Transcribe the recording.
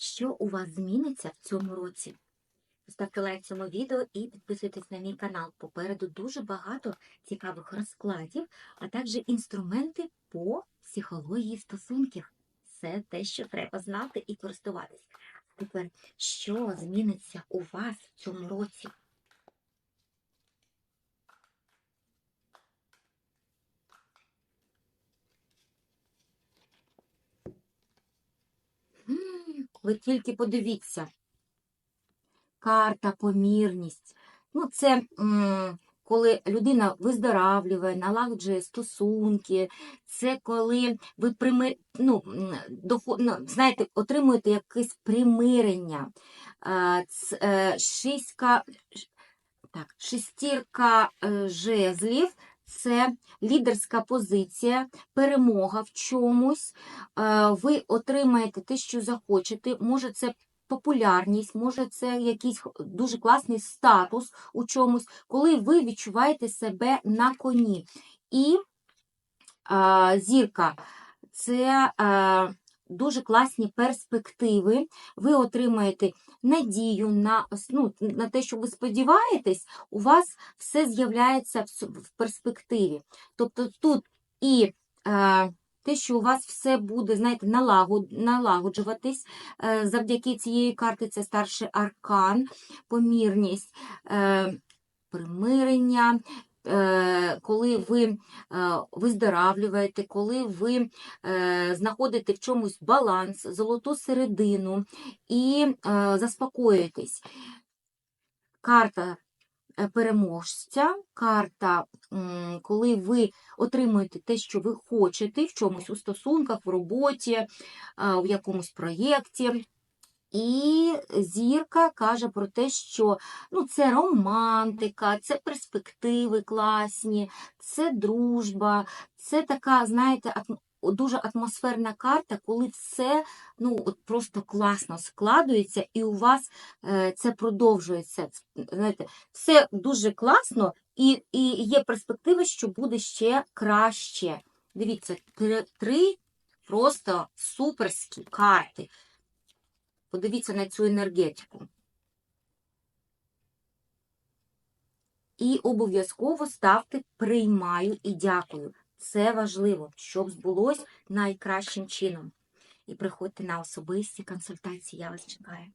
що у вас зміниться в цьому році. Ставте лайк цьому відео і підписуйтесь на мій канал. Попереду дуже багато цікавих розкладів, а також інструменти по психології стосунків. Це те, що треба знати і користуватись. Тепер, що зміниться у вас в цьому році? М, Ви тільки подивіться. Карта, помірність. Ну, це м, коли людина виздоравлює, налагоджує стосунки, це коли ви прими... ну, м, дохо... ну, знаєте, отримуєте якесь примирення. Е, Шістка... Так, шестірка е, жезлів це лідерська позиція, перемога в чомусь. Е, Ви отримаєте те, що захочете. Може, це популярність, може, це якийсь дуже класний статус у чомусь, коли ви відчуваєте себе на коні. І а, зірка це а, дуже класні перспективи. Ви отримаєте надію на, ну, на те, що ви сподіваєтесь, у вас все з'являється в, перспективі. Тобто тут і е, те, що у вас все буде, знаєте, налагод, налагоджуватись е, завдяки цієї карти, це старший аркан, помірність, е, примирення. Е, Коли ви е, виздоравлюєте, коли ви е, знаходите в чомусь баланс, золоту середину і заспокоюєтесь. Карта переможця, карта, коли ви отримуєте те, що ви хочете, в чомусь у стосунках, в роботі, в якомусь проєкті. І зірка каже про те, що ну, це романтика, це перспективи класні, це дружба, це така, знаєте, дуже атмосферна карта, коли все ну, от просто класно складується, і у вас е, це продовжується. Знаєте, все дуже класно, і, і є перспектива, що буде ще краще. Дивіться, три просто суперські карти. Подивіться на цю енергетику. І обов'язково ставте приймаю і дякую. Це важливо, щоб збулось найкращим чином. І приходьте на особисті консультації. Я вас чекаю.